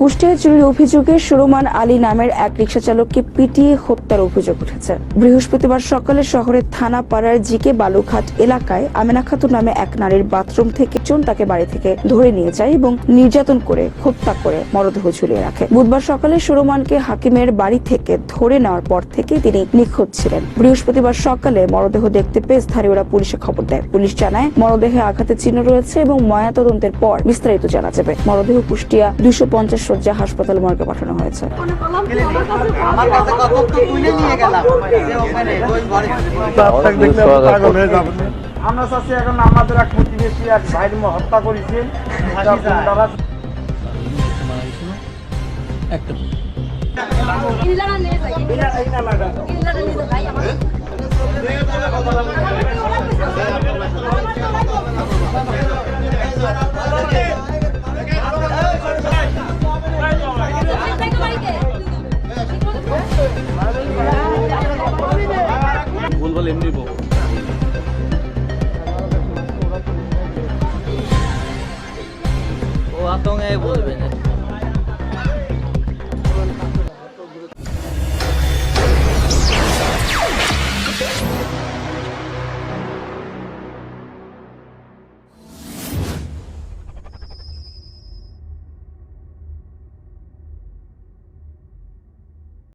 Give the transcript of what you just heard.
কুষ্টিয়া চুরির অভিযোগে সুরমান আলী নামের এক রিক্সা চালককে পিটিয়ে হত্যার অভিযোগ উঠেছে। বৃহস্পতিবার সকালে শহরের থানা পাড়ার জিকে বালুঘাট এলাকায় আমেনা খাতুন নামে এক নারীর বাথরুম থেকে চোন তাকে বাড়ি থেকে ধরে নিয়ে যায় এবং নির্যাতন করে হত্যা করে মরদেহ ঝুলিয়ে রাখে। বুধবার সকালে সুরমানকে হাকিমের বাড়ি থেকে ধরে নেওয়ার পর থেকে তিনি নিখোঁজ ছিলেন। বৃহস্পতিবার সকালে মরদেহ দেখতে পেয়ে স্থানীয়রা পুলিশে খবর দেয়। পুলিশ জানায়, মরদেহে আঘাতের চিহ্ন রয়েছে এবং ময়নাতদন্তের পর বিস্তারিত জানা যাবে। মরদেহ কুষ্টিয়া দুশো পঞ্চাশ শয্যা হাসপাতাল মর্গে পাঠানো হয়েছে। আমার চাচ্ছি এখন আমাদের এক প্রতিবেশী এক ভাইয়ের হত্যা করেছেন যা ও বলবে বলবেন